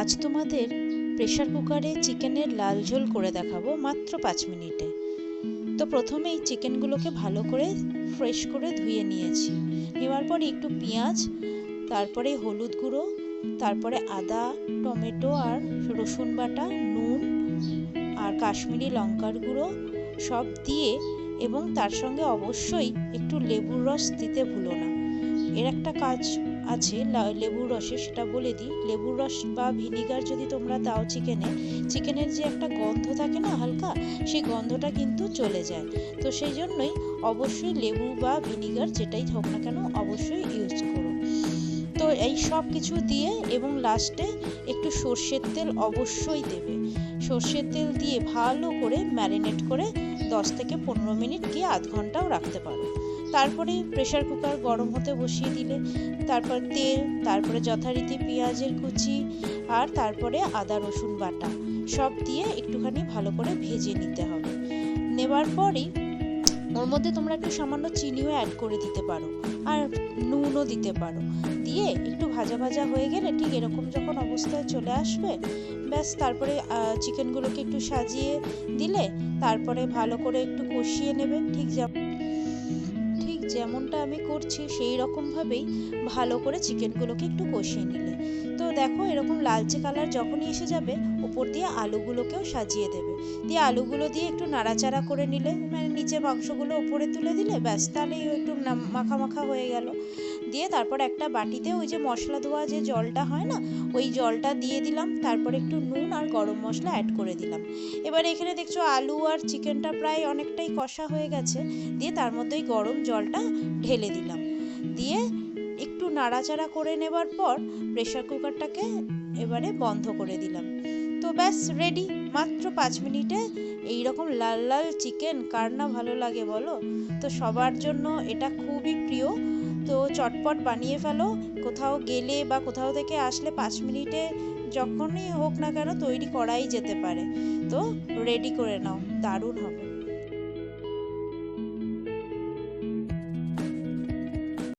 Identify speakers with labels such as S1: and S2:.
S1: আজ তোমাদের প্রেশার কুকারে চিকেনের লাল ঝোল করে দেখাবো মাত্র পাঁচ মিনিটে। তো প্রথমেই চিকেনগুলোকে ভালো করে ফ্রেশ করে ধুয়ে নিয়েছি। নেওয়ার পরে একটু পেঁয়াজ, তারপরে হলুদ গুঁড়ো, তারপরে আদা, টমেটো আর রসুন বাটা, নুন আর কাশ্মীরি লঙ্কার গুঁড়ো সব দিয়ে এবং তার সঙ্গে অবশ্যই একটু লেবুর রস দিতে ভুলো না। এর একটা কাজ আছে লেবুর রসে সেটা বলে দিই। লেবুর রস বা ভিনিগার যদি তোমরা দাও চিকেনে, চিকেনের যে একটা গন্ধ থাকে না হালকা, সেই গন্ধটা কিন্তু চলে যায়। তো সেই জন্যই অবশ্যই লেবু বা ভিনিগার যেটাই হোক না কেন অবশ্যই ইউজ করো। তো এই সব কিছু দিয়ে এবং লাস্টে একটু সর্ষের তেল অবশ্যই দেবে। সর্ষের তেল দিয়ে ভালো করে ম্যারিনেট করে দশ থেকে পনেরো মিনিট কি আধ ঘন্টাও রাখতে পারো। তারপরে প্রেশার কুকার গরম হতে বসিয়ে দিলে, তারপর তেল, তারপরে যথারীতি পেঁয়াজের কুচি আর তারপরে আদা, রসুন বাটা, সব দিয়ে একটুখানি ভালো করে ভেজে নিতে হবে। নেবার পরেই ওর মধ্যে তোমরা একটু সামান্য চিনিও অ্যাড করে দিতে পারো আর নুনও দিতে পারো। দিয়ে একটু ভাজা ভাজা হয়ে গেলে ঠিক এরকম যখন অবস্থায় চলে আসবে, ব্যাস তারপরে চিকেনগুলোকে একটু সাজিয়ে দিলে তারপরে ভালো করে একটু কষিয়ে নেবে, ঠিক যেমন যেমনটা আমি করছি সেই রকমভাবেই ভালো করে চিকেনগুলোকে একটু কষিয়ে নিলে। তো দেখো এরকম লালচে কালার যখনই এসে যাবে উপর দিয়ে আলুগুলোকেও সাজিয়ে দেবে। দিয়ে আলুগুলো দিয়ে একটু নাড়াচাড়া করে নিলে মানে নিচে মাংসগুলো উপরে তুলে দিলে, ব্যাস তাহলেই একটু মাখা মাখা হয়ে গেল। দিয়ে তারপর একটা বাটিতে ওই যে মশলা ধোয়া যে জলটা হয় না, ওই জলটা দিয়ে দিলাম, তারপর একটু নুন আর গরম মশলা অ্যাড করে দিলাম। এবার এখানে দেখছ আলু আর চিকেনটা প্রায় অনেকটাই কষা হয়ে গেছে। দিয়ে তার মধ্যে ওই গরম জলটা ঢেলে দিলাম। দিয়ে একটু নাড়াচাড়া করে নেবার পর প্রেশার কুকারটাকে এবারে বন্ধ করে দিলাম। তো ব্যাস রেডি মাত্র পাঁচ মিনিটে এই রকম লাল লাল চিকেন কার না ভালো লাগে বলো? তো সবার জন্য এটা খুবই প্রিয়। তো চটপট বানিয়ে ফেলো। কোথাও গেলে বা কোথাও থেকে আসলে পাঁচ মিনিটে যখনই হোক না কেন তৈরি করাই যেতে পারে। তো রেডি করে নাও। দারুণ হবে।